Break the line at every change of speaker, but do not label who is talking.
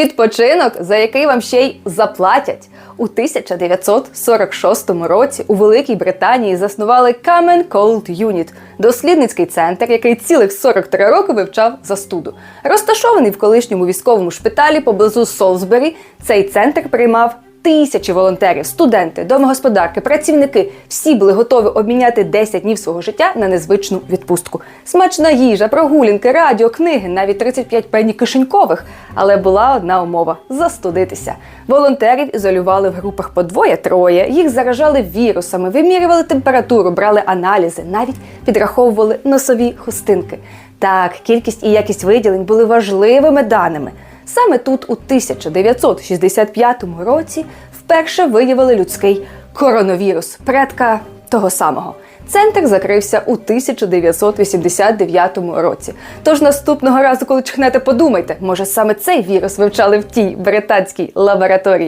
Відпочинок, за який вам ще й заплатять. У 1946 році у Великій Британії заснували Common Cold Unit – дослідницький центр, який цілих 43 роки вивчав застуду. Розташований в колишньому військовому шпиталі поблизу Солсбері, цей центр приймав тисячі волонтерів, студенти, домогосподарки, працівники. Всі були готові обміняти 10 днів свого життя на незвичну відпустку. Смачна їжа, прогулянки, радіо, книги, навіть 35 пені кишенькових. Але була одна умова застудитися. Волонтерів ізолювали в групах по двоє-троє, їх заражали вірусами, вимірювали температуру, брали аналізи, навіть підраховували носові хустинки. Так, кількість і якість виділень були важливими даними. Саме тут, у 1965 році, вперше виявили людський коронавірус, предка того самого. Центр закрився у 1989 році. Тож наступного разу, коли чхнете, подумайте, може саме цей вірус вивчали в тій британській лабораторії.